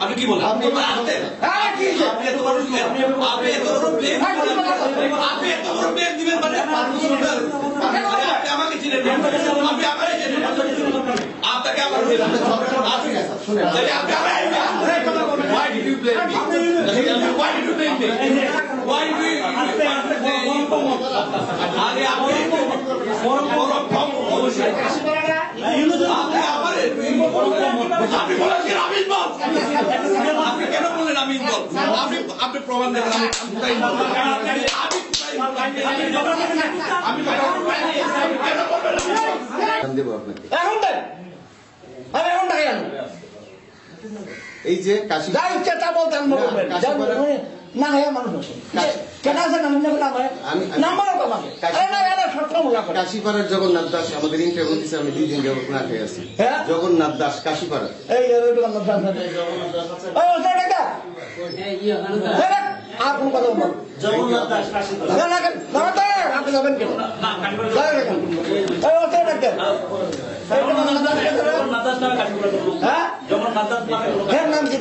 আপনি কি বলেন আপনি-। হ্যাঁ? আপনি এত বড় হ্যাঁ? বলেন? আপনি এত বড় blame দিবেন মানে আপনি আমাকে চিনেন আপনি আমারে চিনেন আপনাকে আমার আপনি Why did you blame me? Why did you blame me? Why do you আরে আপনি বড় বড় অবশ্যই আপনি আমারে আপনি বলেছেন আমি ইনভলভ আপনি কেন বললেন আমি ইনভলভ আপনি আপনি প্রমাণ দেবেন আমি এই যে কাশি যা ইচ্ছা তা বলতে পাড়া- না মানুষ কাশীপাড়ার জগন্নাথ দাস আমাদের ইন্টারভিউ দিচ্ছে আমি দুই দিন যাবত না খেয়ে আছি। হ্যাঁ? জগন্নাথ দাস কাশীপাড়া। জগন্নাথ দাস জগন্নাথ দাস নামে হ্যাঁ? হ্যাঁ নাম কি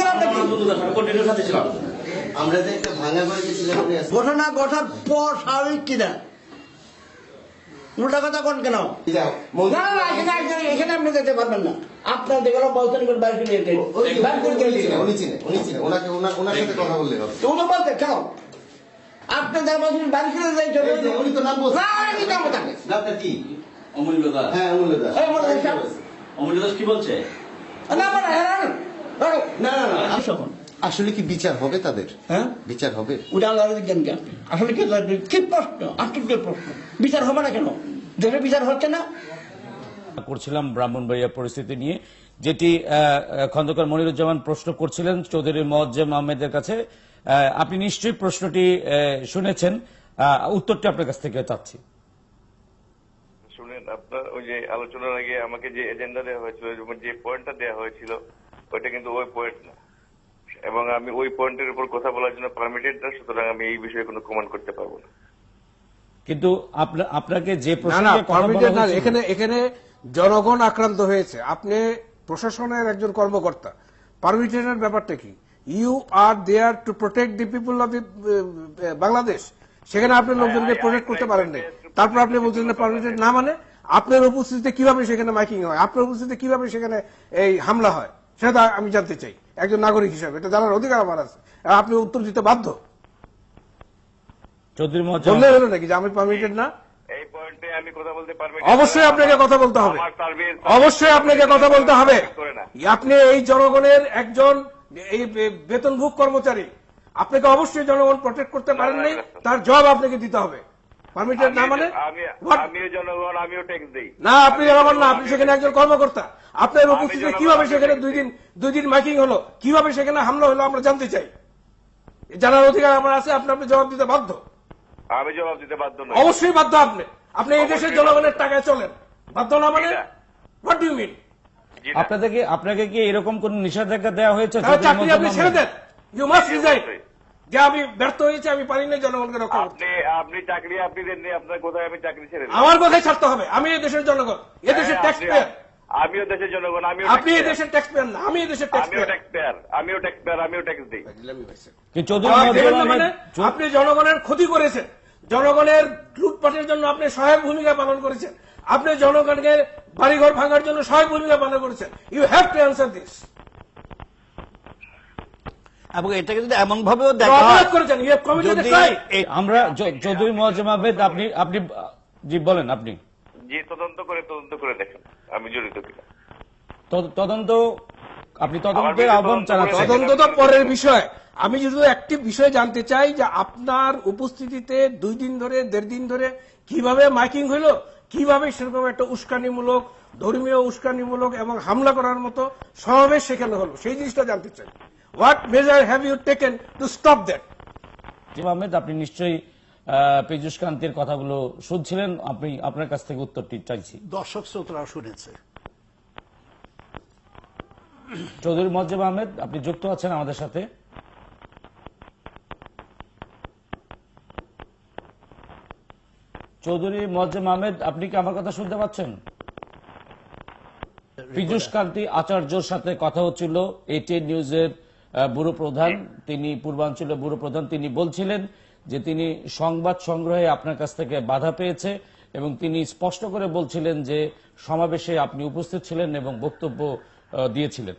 নাম দেখে আমরা যে একটা ভাঙা করে গেছিলাম আপনি আসেন। ঘটনা ঘটার পর স্বাভাবিক কিনা উল্টা কথা কোন কেন যাও, না এখানে আপনি যেতে পারবেন না আপনার যেগুলো বলতেন করে বাইরে নিয়ে যেতে ওই যে বাইরে করে উনি চিনে, উনি চিনে, ওনাকে ওনার- ওনার সাথে কথা বললে হবে তো তো বলতে কেন আপনি যা বলছেন বাইরে করে যাই উনি তো নাম বলছেন। না আমি নাম কি অমূল্য দাস হ্যাঁ অমূল্য দাস মনে হয়। অমূল্য কি বলছে না মানে হ্যাঁ না না না আসলে কি বিচার হবে তাদের? হ্যাঁ? বিচার হবে। উড়ান লাগে দেখেন কি আসলে কি কি প্রশ্ন? প্রশ্ন। বিচার হবে না কেন? দেশে বিচার হচ্ছে না? করছিলাম ব্রাহ্মণবাড়িয়া পরিস্থিতি নিয়ে। যেটি খন্দকার মনিরুজ্জামান প্রশ্ন করছিলেন চৌধুরী মোয়াজ্জেম আহমেদের কাছে। আহ, আপনি নিশ্চয়ই প্রশ্নটি আহ, শুনেছেন। আহ, উত্তরটি আপনার কাছ থেকে চাচ্ছি। শুনেন আপনার ওই যে আলোচনার আগে আমাকে যে এজেন্ডা দেওয়া হয়েছিল যে পয়েন্টটা দেওয়া হয়েছিল ওইটা কিন্তু ওই পয়েন্ট না। এবং আমি ওই পয়েন্টের উপর কথা বলার জন্য পারমিটেড না সুতরাং আমি এই বিষয়ে কোনো কমেন্ট করতে পারব না। কিন্তু আপনাকে যে এখানে এখানে জনগণ আক্রান্ত হয়েছে। আপনি প্রশাসনের একজন কর্মকর্তা পারমিটেডের ব্যাপারটা কি? You are there to protect the people of Bangladesh সেখানে আপনি লোকজনকে প্রোটেক্ট করতে পারেন নাই। তারপর আপনি বলছেন পারমিটেড না মানে আপনার উপস্থিতিতে কীভাবে সেখানে মাইকিং হয়? আপনার উপস্থিতিতে কীভাবে সেখানে এই হামলা হয়? সেটা আমি জানতে চাই। একজন নাগরিক হিসাবে এটা জানার অধিকার আমার আছে। আপনি উত্তর দিতে বাধ্য? চৌধুরী বললে হলো নাকি যে আমি পারমিটেড না? এই পয়েন্টে আমি কথা বলতে পারব অবশ্যই আপনাকে কথা বলতে হবে। অবশ্যই আপনাকে কথা বলতে হবে। করে আপনি এই জনগণের একজন এই বেতনভোগ কর্মচারী আপনাকে অবশ্যই জনগণ প্রোটেক্ট করতে পারেন নাই তার জবাব আপনাকে দিতে হবে। পারমিটেড না মানে? আমিও জনগণ আমিও ট্যাক্স দিই। না আপনি জনগণ না আপনি সেখানে একজন কর্মকর্তা। আপনার উপস্থিতিতে কীভাবে সেখানে দুই দিন দুই। দিন মাইকিং হলো কীভাবে সেখানে হামলা হলো আমরা জানতে চাই। জানার অধিকার আমার আছে আপনি আপনি জবাব দিতে বাধ্য। আমি জবাব দিতে বাধ্য নই। অবশ্যই বাধ্য আপনি। আপনি এই দেশের জনগণের টাকায় চলেন। বাধ্য না মানে। হোয়াট ডু মিন আপনাদেরকে আপনাকে কি এরকম কোন নিষেধাজ্ঞা দেওয়া হয়েছে চাকরি আপনি ছেড়ে দেন। You must resign. যে আমি ব্যর্থ হয়েছি আমি পারি না জনগণকে রক্ষা করতে। আপনি আপনি চাকরি আপনি দেননি আপনার কোথায় আমি চাকরি ছেড়ে আমার কথাই ছাড়তে হবে। আমি এই দেশের জনগণ। এ দেশের হ্যাঁ, ট্যাক্স পেয়ার আমিও দেশের জনগণ আমিও আপনি এই দেশের ট্যাক্স পেয়ার না আমি এই দেশের ট্যাক্স পেয়ার ট্যাক্স পেয়ার আমিও ট্যাক্স পেয়ার আমিও ট্যাক্স দিই মানে আপনি জনগণের ক্ষতি করেছেন। জনগণের লুটপাটের জন্য আপনি সহায়ক ভূমিকা পালন করেছেন। আপনি জনগণকে বাড়িঘর ভাঙার জন্য সহায়ক ভূমিকা পালন করেছেন। You have to answer this এবং এটাকে যদি এমন ভাবেও দেখা যদি ক্রাইম আমরা চৌধুরী মোয়াজ্জেম আহমেদ আপনি আপনি জি বলেন আপনি। যে তদন্ত করে তদন্ত করে দেখেন। আমি জড়িত কিনা। তদন্ত আপনি তদন্তের আহ্বান জানাচ্ছেন। তদন্ত তো পরের বিষয়। আমি শুধু একটি বিষয় জানতে চাই যে আপনার উপস্থিতিতে দুই দিন ধরে দেড় দিন ধরে কীভাবে মাইকিং হলো কীভাবে সেরকম একটা উস্কানিমূলক ধর্মীয় উস্কানিমূলক এবং হামলা করার মতো সমাবেশ সেখানে হলো সেই জিনিসটা জানতে চাই। What measure have you taken to stop that Moazzem Ahmed আপনি নিশ্চয়ই পীযূষ কান্তির কথাগুলো শুনছিলেন। আপনি আপনার কাছ থেকে উত্তরটি চাইছি। দর্শক শ্রোতরা শুনেছে। চৌধুরী মোয়াজ্জেম আহমেদ আপনি যুক্ত আছেন আমাদের সাথে। চৌধুরী মোয়াজ্জেম আহমেদ আপনি কি আমার কথা শুনতে পাচ্ছেন? পীযুষ কান্তি আচার্যর সাথে কথা হচ্ছিল এটিএন নিউজের ব্যুরো প্রধান তিনি পূর্বাঞ্চলের ব্যুরো প্রধান তিনি বলছিলেন যে তিনি সংবাদ সংগ্রহে আপনার কাছ থেকে বাধা পেয়েছে এবং তিনি স্পষ্ট করে বলছিলেন যে সমাবেশে আপনি উপস্থিত ছিলেন এবং বক্তব্য দিয়েছিলেন।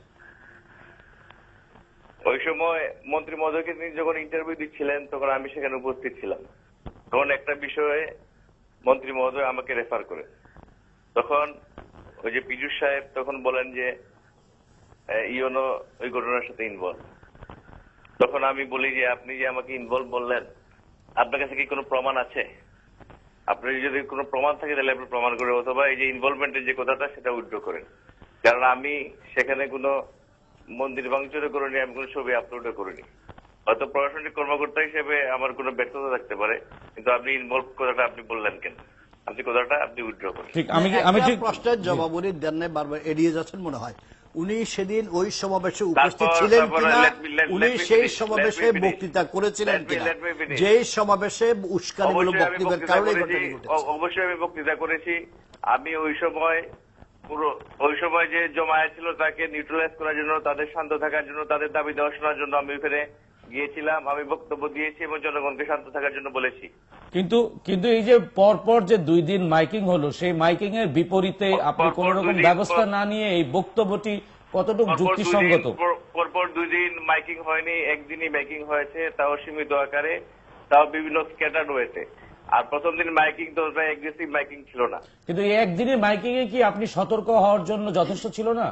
ওই সময় মন্ত্রী মহোদয়কে তিনি যখন ইন্টারভিউ দিচ্ছিলেন, তখন আমি সেখানে উপস্থিত ছিলাম। তখন একটা বিষয়ে মন্ত্রী মহোদয় আমাকে রেফার করে তখন ওই যে পীযুষ সাহেব তখন বলেন যে ইওনো ওই ঘটনার সাথে ইনভলভ তখন আমি বলি যে আপনি যে আমাকে ইনভলভ বললেন আপনার কাছে কি কোনো প্রমাণ আছে? আপনি যদি কোনো প্রমাণ থাকে তাহলে আপনি প্রমাণ করে অথবা এই যে ইনভলভমেন্টের যে কথাটা সেটা উইথড্র করেন। কারণ আমি সেখানে কোনো মন্দির ভাঙচুরও করিনি আমি কোনো ছবি আপলোডও করিনি। হয়তো প্রশাসনিক কর্মকর্তা হিসেবে আমার কোনো ব্যর্থতা থাকতে পারে কিন্তু আপনি ইনভলভ কথাটা আপনি বললেন কেন? আপনি কথাটা আপনি উইথড্র করেন। ঠিক আমি আমি ঠিক প্রশ্নের জবাব উনি দেন বারবার এড়িয়ে যাচ্ছেন মনে হয়। উনি সেদিন ওই সমাবেশে উপস্থিত ছিলেন কিনা উনি সেই সমাবেশে. বক্তৃতা করেছিলেন কিনা। যে যেই সমাবেশে উস্কানিমূলক অবশ্যই আমি বক্তব্যের বক্তৃতা কারণে অবশ্যই আমি বক্তৃতা করেছি। আমি ওই সময় পুরো ওই সময় যে জমায়েত ছিল তাকে নিউট্রালাইজ করার জন্য তাদের শান্ত থাকার জন্য তাদের দাবি দেওয়া শোনার জন্য আমি ওখানে গিয়েছিলাম আমি বক্তব্য দিয়েছি এবং জনগণকে শান্ত থাকার জন্য বলেছি। কিন্তু কিন্তু এই যে পরপর যে দুই দিন মাইকিং হলো সেই মাইকিং এর বিপরীতে আপনি কোন রকম ব্যবস্থা না নিয়ে এই বক্তব্যটি কতটুকু যুক্তিসঙ্গত? পরপর দুই দিন মাইকিং হয়নি একদিনই মাইকিং হয়েছে তাও সীমিত আকারে তাও বিভিন্ন স্ক্যাটার্ড রয়েছে। আর প্রথম দিন মাইকিং তো এগ্রেসিভ মাইকিং ছিল না। কিন্তু এই একদিনের মাইকিং এ কি আপনি সতর্ক হওয়ার জন্য যথেষ্ট ছিল না?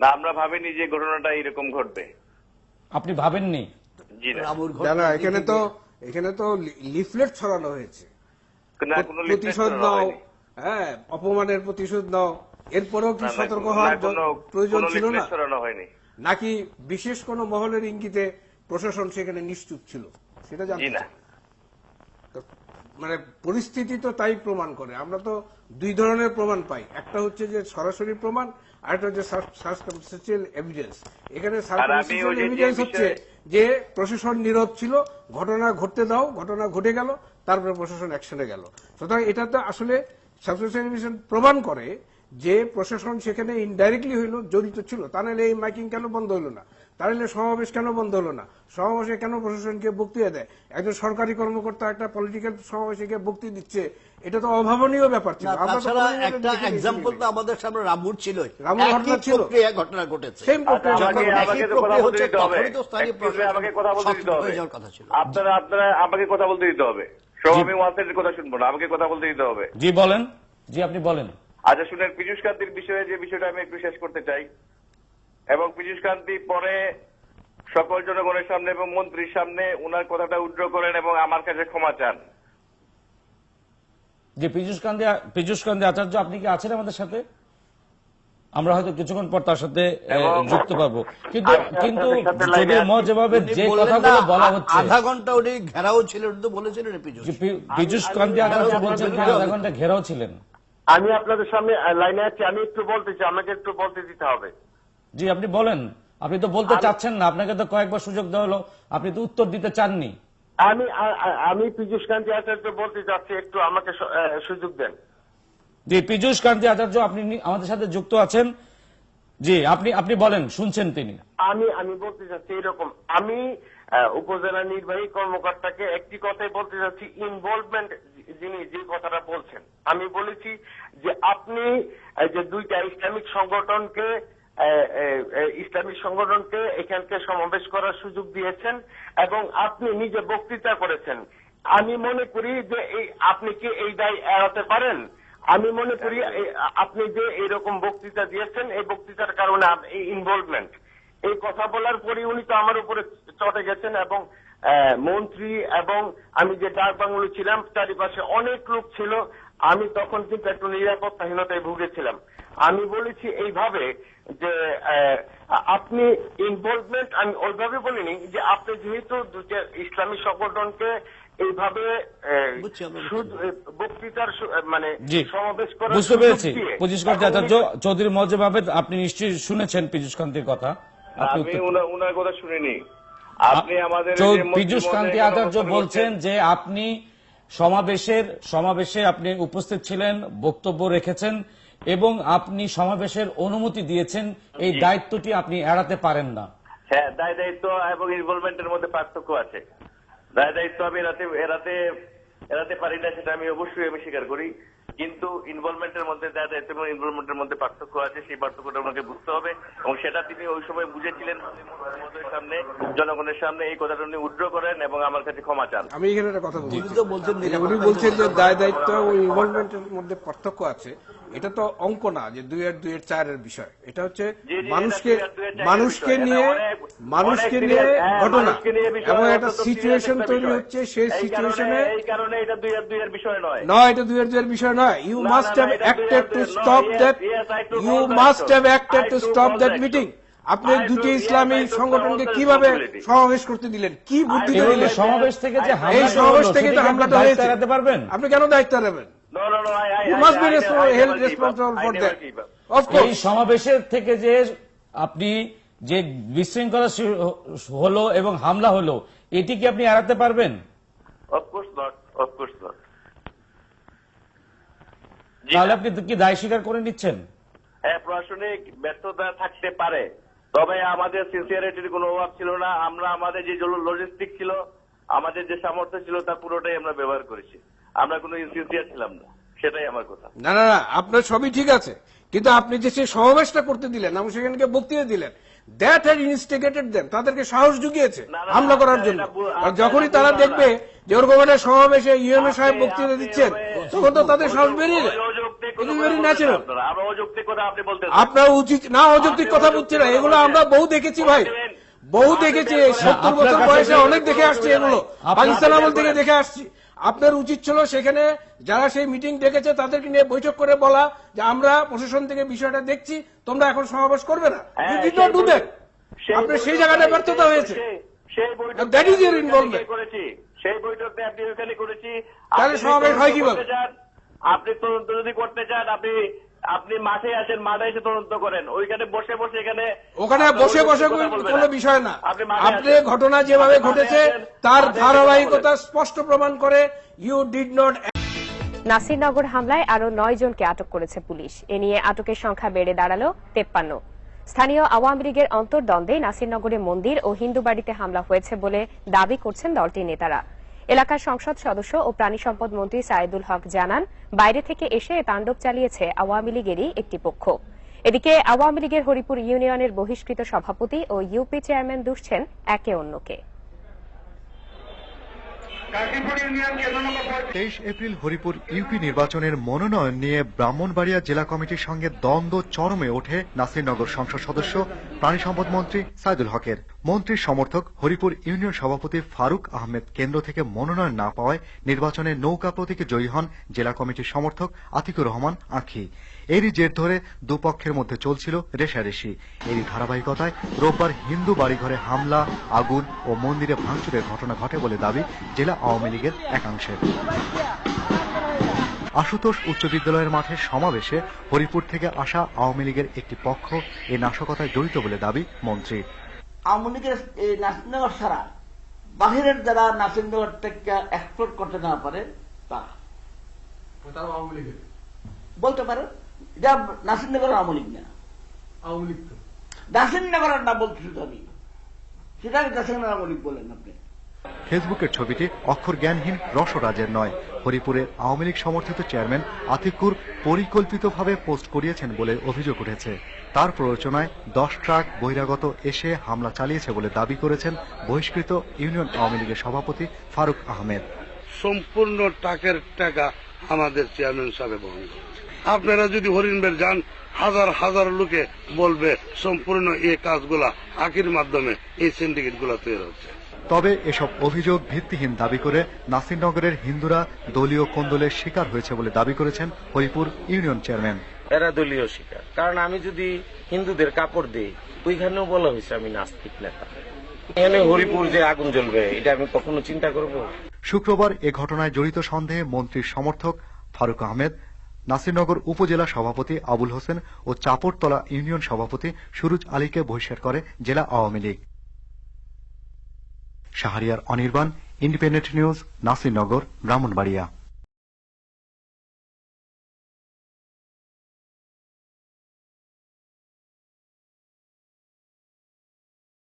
না আমরা ভাবিনি যে ঘটনাটা এরকম ঘটবে। আপনি ভাবেননি? না না এখানে তো এখানে তো লিফলেট ছড়ানো হয়েছে। না কোনো লিফলেট প্রতিশোধ নাও। হ্যাঁ অপমানের প্রতিশোধ নাও। এরপরেও কি সতর্ক হওয়ার প্রয়োজন ছিল না? নাকি বিশেষ কোন মহলের ইঙ্গিতে প্রশাসন সেখানে নিশ্চুপ ছিল? সেটা জানি না। তো মানে পরিস্থিতি তো তাই প্রমাণ করে। আমরা তো দুই ধরনের প্রমাণ পাই। একটা হচ্ছে যে সরাসরি প্রমাণ আর একটা হচ্ছে সার্কমস্টেন্সিয়াল এভিডেন্স এখানে সার্কমস্টেন্সিয়াল এভিডেন্স হচ্ছে যে প্রশাসন নীরব ছিল ঘটনা ঘটতে দাও ঘটনা ঘটে গেল তারপরে প্রশাসন অ্যাকশনে গেল। সুতরাং এটা তো আসলে এভিডেন্স প্রমাণ করে যে প্রশাসন সেখানে ইনডাইরেক্টলি হইল জড়িত ছিল তা নাহলে এই মাইকিং কেন বন্ধ হলো না? তাহলে সমাবেশ কেন বন্ধ হলো না? সমাবেশে কেন প্রশাসনকে বক্তৃতা দেয়? একজন সরকারি কর্মকর্তা একটা পলিটিক্যাল সমাবেশে গিয়ে বক্তৃতা দিচ্ছে এটা তো অভাবনীয় ব্যাপার ছিল। একটা এক্সাম্পল তো আমাদের সামনে রামুর ছিল রামুর ঘটনা ছিল। প্রক্রিয়া ঘটনা ঘটেছে। ছিল। আপনারা আপনারা আমাকে কথা বলতে দিতে হবে। সব আমি ওয়ান সাইডের কথা শুনব না আমাকে কথা বলতে দিতে হবে। জি বলেন। জি আপনি বলেন। আচ্ছা শুনেন পীযুষ কান্তির বিষয়ে যে বিষয়টা আমি একটু শেষ করতে চাই। এবং পীযুষ কান্তি পরে সকল জনগণের সামনে এবং মন্ত্রীর সামনে উনার কথাটা উদ্র করেন এবং আমার কাছে ক্ষমা চান। যে পীযুষ কান্তি পীযুষ কান্তি আচার্য আপনি কি আছেন আমাদের সাথে? আমরা হয়তো কিছুক্ষণ পর তার সাথে যুক্ত পারব কিন্তু কিন্তু যদি ম যেভাবে যে কথাগুলো বলা হচ্ছে। আধা ঘণ্টা উনি ঘেরাও ছিলেন তো বলেছিলেন পীযুষ। পীযুষ কান্তি আচার্য বলছেন আধা ঘণ্টা ঘেরাও ছিলেন? আমি আপনাদের সামনে লাইনে আছি আমি একটু বলতে চাই আমাকে একটু বলতে দিতে হবে। জি আপনি বলেন। আপনি তো বলতে চাচ্ছেন না আপনাকে তো কয়েকবার সুযোগ দেওয়া হলো আপনি তো উত্তর দিতে চাননি। আমি আমি পীযুষ কান্তি আচার্য বলতে চাচ্ছি একটু আমাকে সুযোগ দেন। জি পীযুষ কান্তি আচার্য আপনি আমাদের সাথে যুক্ত আছেন। জি আপনি আপনি বলেন শুনছেন তিনি। আমি আমি বলতে চাচ্ছি এরকম আমি উপজেলা নির্বাহী কর্মকর্তাকে একটি কথাই বলতে চাচ্ছি ইনভলভমেন্ট যিনি যে কথাটা বলছেন আমি বলেছি যে আপনি যে দুইটা ইসলামিক সংগঠনকে ইসলামিক সংগঠনকে এখানকে সমাবেশ করার সুযোগ দিয়েছেন এবং আপনি নিজে বক্তৃতা করেছেন। আমি মনে করি যে এই আপনি কি এই দায় এড়াতে পারেন? আমি মনে করি আপনি যে এরকম বক্তৃতা দিয়েছেন এই বক্তৃতার কারণে ইনভলভমেন্ট এই কথা বলার পরে উনি তো আমার উপরে চটে গেছেন এবং মন্ত্রী এবং আমি যে ডাক বাংলো ছিলাম চারিপাশে অনেক লোক ছিল। আমি তখন কিন্তু একটু নিরাপত্তাহীনতায় ভুগেছিলাম। আমি বলেছি এইভাবে যে আহ, আপনি ইনভলভমেন্ট আমি ওইভাবে বলিনি যে আপনি যেহেতু দুটো ইসলামী সংগঠনকে এইভাবে বক্তৃতার মানে সমাবেশ করার বুঝতে পেরেছি। পীযুষ কান্তি আচার্য চৌধুরী আহমেদ আপনি নিশ্চয়ই শুনেছেন পীযুষ কান্তির কথা। আমি উনার কথা শুনিনি। আপনি আমাদের পীযুষ কান্তি আচার্য বলছেন। যে আপনি সমাবেশের সমাবেশে আপনি উপস্থিত ছিলেন বক্তব্য রেখেছেন এবং আপনি সমাবেশের অনুমতি দিয়েছেন এই দায়িত্বটি আপনি এড়াতে পারেন না। হ্যাঁ দায় দায়িত্ব এবং ইনভলভমেন্টের মধ্যে পার্থক্য আছে। দায় দায়িত্ব আমি এড়াতে এড়াতে এড়াতে পারি না সেটা আমি অবশ্যই আমি স্বীকার করি। কিন্তু ইনভলভমেন্টের মধ্যে এবং ইনভলভমেন্টের মধ্যে পার্থক্য আছে সেই পার্থক্যটা ওনাকে বুঝতে হবে। এবং সেটা তিনি ওই সময় বুঝেছিলেন সামনে জনগণের সামনে এই কথাটা উনি উদ্র করেন এবং আমার কাছে ক্ষমা চান। আমি এখানে একটা কথা বলছি। উনি তো বলছেন যে উনি বলছেন যে দায় দায়িত্ব ও ইনভলভমেন্টের মধ্যে পার্থক্য আছে। এটা তো অঙ্ক না যে দুই আর দুই এর চারের বিষয়। এটা হচ্ছে মানুষকে আর মানুষকে নিয়ে মানুষকে নিয়ে ঘটনা। এবং একটা সিচুয়েশন তৈরি হচ্ছে সেই সিচুয়েশনে এই কারণে এটা দুই আর দুই এর বিষয় নয়। এটা দুই এর দুই এর বিষয় নয়। You must have acted to stop that you must. Have acted to stop that meeting আপনি দুটি ইসলামী সংগঠনকে কীভাবে সমাবেশ করতে দিলেন? কি বুদ্ধি দিলেন? সমাবেশ থেকে যে এই সমাবেশ থেকে তো হামলাটা হয়েছে। পারবেন? আপনি কেন দায়িত্ব নেবেন No, no, no, I, I, You I- must be I- I- I held responsible for that. Of এই course. সমাবেশের থেকে যে আপনি যে বিশৃঙ্খলা হলো এবং হামলা হলো এটি কি আপনি এড়াতে পারবেন Of course not. Of course not. জি তাহলে। আপনি কি দায় স্বীকার করে নিচ্ছেন হ্যাঁ প্রশাসনিক ব্যর্থতা থাকতে পারে তবে আমাদের সিনসিয়ারিটির কোনো অভাব ছিল না আমরা আমাদের যে লজিস্টিক ছিল আমাদের যে সামর্থ্য ছিল তা পুরোটাই আমরা ব্যবহার করেছি আমরা কোনো ইনসিনসিয়ার ছিলাম না। সেটাই আমার কথা। না না না আপনার সবই ঠিক আছে। কিন্তু আপনি যে সেই সমাবেশটা করতে দিলেন এবং সেখানকে বক্তৃতা দিলেন দ্যাট হ্যাড ইনস্টিগেটেড দেন তাদেরকে সাহস জুগিয়েছে হামলা করার জন্য। আর যখনই তারা দেখবে যে ওরকম একটা সমাবেশে ইউএমএ সাহেব বক্তৃতা দিচ্ছেন তখন তো তাদের সাহস বেরিয়ে যায়. আপনারা। উচিত না অযৌক্তিক কথা বুঝছি না। এগুলো আমরা বহু দেখেছি ভাই। বহু দেখেছি সত্তর বছর বয়সে অনেক দেখে আসছি এগুলো। পাকিস্তান আমল থেকে দেখে আসছি। আপনার উচিত ছিল সেখানে যারা সেই মিটিং ডেকেছে তাদেরকে নিয়ে বৈঠক করে বলা যে আমরা প্রশাসন থেকে বিষয়টা দেখছি তোমরা এখন সমাবেশ করবে না। হ্যাঁ, আপনার সেই জায়গাটা ব্যর্থতা হয়েছে। সেই- বৈঠক করেছি। তাহলে সমাবেশ হয় কীভাবে? আপনি তদন্ত যদি করতে চান আপনি আপনি মাঠে আসেন মাঠে এসে তদন্ত করেন। ওইখানে বসে বসে এখানে ওখানে বসে বসে কোনো বিষয় না। আপনি। ঘটনা যেভাবে ঘটেছে তার ধারাবাহিকতা স্পষ্ট প্রমাণ করে ইউ ডিড নট নাসিরনগর হামলায় আরও নয় জনকে আটক করেছে পুলিশ। এ নিয়ে আটকের সংখ্যা বেড়ে দাঁড়াল তেপ্পান্ন। স্থানীয় আওয়ামী লীগের অন্তর্দ্বন্দ্বে নাসিরনগরে মন্দির ও হিন্দু বাড়িতে হামলা হয়েছে বলে দাবি করছেন দলটির নেতারা। এলাকার সংসদ সদস্য ও প্রাণী সম্পদ মন্ত্রী সাইদুল হক জানান বাইরে থেকে এসে তাণ্ডব চালিয়েছে আওয়ামী লীগেরই একটি পক্ষ। এদিকে আওয়ামী লীগের হরিপুর ইউনিয়নের বহিষ্কৃত সভাপতি ও ইউপি চেয়ারম্যান দুষছেন একে অন্যকে। তেইশ এপ্রিল হরিপুর ইউপি নির্বাচনের মনোনয়ন নিয়ে ব্রাহ্মণবাড়িয়া জেলা কমিটির সঙ্গে দ্বন্দ্ব চরমে ওঠে নাসিরনগর সংসদ সদস্য প্রাণী সম্পদ মন্ত্রী সাইদুল হকের। মন্ত্রীর সমর্থক হরিপুর ইউনিয়ন সভাপতি ফারুক আহমেদ কেন্দ্র থেকে মনোনয়ন না পাওয়ায় নির্বাচনে নৌকা প্রতীকে জয়ী হন জেলা কমিটির সমর্থক আতিকুর রহমান আঁখি। এরই জের ধরে দুপক্ষের মধ্যে চলছিল রেশারেশি। এরই ধারাবাহিকতায় রোববার হিন্দু বাড়িঘরে হামলা, আগুন ও মন্দিরে ভাঙচুরের ঘটনা ঘটে বলে দাবি জেলা আওয়ামী লীগের একাংশের। আশুতোষ উচ্চ বিদ্যালয়ের মাঠে সমাবেশে হরিপুর থেকে আসা আওয়ামী লীগের একটি পক্ষ এই নাশকতায় জড়িত বলে দাবি মন্ত্রী। আওয়ামী লীগের এই নাসিরনগর ছাড়া বাহিরের যারা নাসিরনগর থেকে এক্সপ্লোর করতে না পারে তারা বলতে পারেন এটা নাসিরনগর আওয়ামী লীগ না। নাসিরনগরের না বলছি শুধু আমি। সেটা নাসিরনগর আওয়ামী লীগ বলেন আপনি। ফেসবুকের ছবিটি অক্ষর জ্ঞানহীন রসরাজের নয় হরিপুরের আওয়ামী লীগ সমর্থিত চেয়ারম্যান আতিকুর পরিকল্পিতভাবে পোস্ট করিয়েছেন বলে অভিযোগ উঠেছে। তার প্ররোচনায় দশ ট্রাক বহিরাগত এসে হামলা চালিয়েছে বলে দাবি করেছেন বহিষ্কৃত ইউনিয়ন আওয়ামী লীগের সভাপতি ফারুক আহমেদ। সম্পূর্ণ টাকের টাকা আমাদের চেয়ারম্যান সাহেব বহন আপনারা যদি হরিণবের যান, হাজার হাজার লোকে বলবে, সম্পূর্ণ এই কাজগুলা আকির মাধ্যমে এই সিন্ডিকেটগুলা তৈরি হচ্ছে। তবে এসব অভিযোগ ভিত্তিহীন দাবি করে নাসিরনগরের হিন্দুরা দলীয় কোন্দলের শিকার হয়েছে বলে দাবি করেছেন হরিপুর ইউনিয়ন চেয়ারম্যান। এরা দলীয় শিকার। কারণ আমি যদি হিন্দুদের কাপড় দিই ওইখানেও বলা হয়েছে আমি নাস্তিক নেতা। এখানে হরিপুর যে আগুন জ্বলবে এটা আমি কখনো চিন্তা করব? শুক্রবার এ ঘটনায় জড়িত সন্দেহে মন্ত্রীর সমর্থক ফারুক আহমেদ নাসিরনগর উপজেলা সভাপতি আবুল হোসেন ও চাপড়তলা ইউনিয়ন সভাপতি সুরুজ আলীকে বহিষ্কার করে জেলা Awami League. Shahriar Anirban independent news Nasirnagar Brahmanbaria.